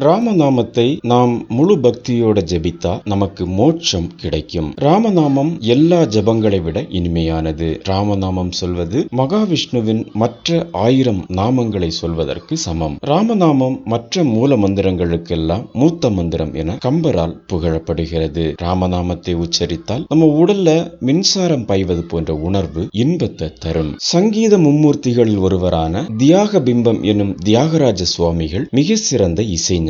ராமநாமத்தை நாம் முழு பக்தியோட ஜெபித்தா நமக்கு மோட்சம் கிடைக்கும். ராமநாமம் எல்லா ஜபங்களை விட இனிமையானது. ராமநாமம் சொல்வது மகாவிஷ்ணுவின் மற்ற ஆயிரம் நாமங்களை சொல்வதற்கு சமம். ராமநாமம் மற்ற மூல மந்திரங்களுக்கெல்லாம் மூத்த மந்திரம் என கம்பரால் புகழப்படுகிறது. ராமநாமத்தை உச்சரித்தால் நம்ம உடல்ல மின்சாரம் பாய்வது போன்ற உணர்வு இன்பத்தை தரும். சங்கீத மும்மூர்த்திகளில் ஒருவரான தியாக பிம்பம் எனும் தியாகராஜ சுவாமிகள் மிக சிறந்த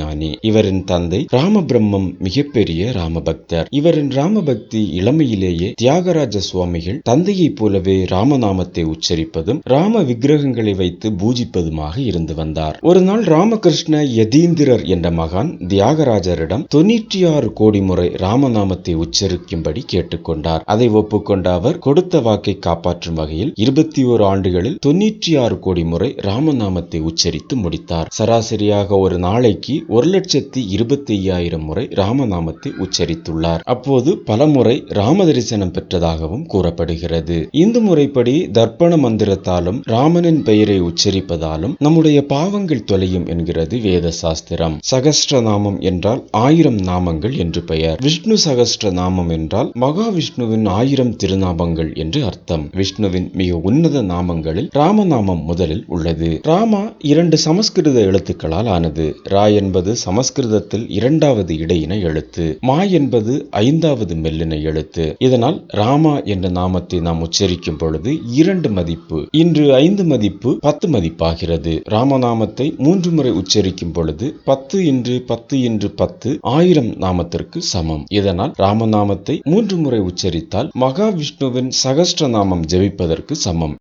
ஞானி. இவரின் தந்தை ராமபிரம்மம் மிகப்பெரிய ராமபக்தர். இவரின் ராமபக்தி இளமையிலேயே தியாகராஜ சுவாமிகள் தந்தையைப் போலவே ராமநாமத்தை உச்சரிப்பதும் ராம விக்கிரகங்களை வைத்து பூஜிப்பதுமாக இருந்து வந்தார். ஒரு நாள் ராமகிருஷ்ண யதீந்திரர் என்ற மகான் தியாகராஜரிடம் தொன்னூற்றி ஆறு கோடி முறை ராமநாமத்தை உச்சரிக்கும்படி கேட்டுக்கொண்டார். அதை ஒப்புக்கொண்ட அவர் கொடுத்த வாக்கை காப்பாற்றும் வகையில் இருபத்தி ஓரு ஆண்டுகளில் தொன்னூற்றி ஆறு கோடி முறை ராமநாமத்தை உச்சரித்து முடித்தார். சராசரியாக ஒரு நாளைக்கு ஒரு லட்சத்தி இருபத்தி ஐயாயிரம் முறை ராமநாமத்தை உச்சரித்துள்ளார். அப்போது பல முறை ராம தரிசனம் பெற்றதாகவும் கூறப்படுகிறது. இந்து முறைப்படி தர்ப்பண மந்திரத்தாலும் ராமனின் பெயரை உச்சரிப்பதாலும் நம்முடைய பாவங்கள் தொலையும் என்கிறது வேத சாஸ்திரம் சகஸ்ட நாமம் என்றால் ஆயிரம் நாமங்கள் என்று பெயர். விஷ்ணு சகஸ்ட நாமம் என்றால் மகாவிஷ்ணுவின் ஆயிரம் திருநாமங்கள் என்று அர்த்தம். விஷ்ணுவின் மிக உன்னத நாமங்களில் ராமநாமம் முதலில் உள்ளது. ராமா இரண்டு சமஸ்கிருத எழுத்துக்களால் ஆனது. ரா என்பது என்பது சமஸ்கிருதத்தில் இரண்டாவது இடையின எழுத்து. மா என்பது ஐந்தாவது மெல்லின எழுத்து. இதனால் ராமா என்ற நாமத்தை நாம் உச்சரிக்கும் பொழுது இரண்டு மதிப்பு இன்று ஐந்து மதிப்பு பத்து மதிப்பாகிறது. ராமநாமத்தை மூன்று முறை உச்சரிக்கும் பொழுது பத்து இன்று பத்து இன்று பத்து ஆயிரம் நாமத்திற்கு சமம். இதனால் ராமநாமத்தை மூன்று முறை உச்சரித்தால் மகாவிஷ்ணுவின் சகஸ்ட நாமம் ஜெபிப்பதற்கு சமம்.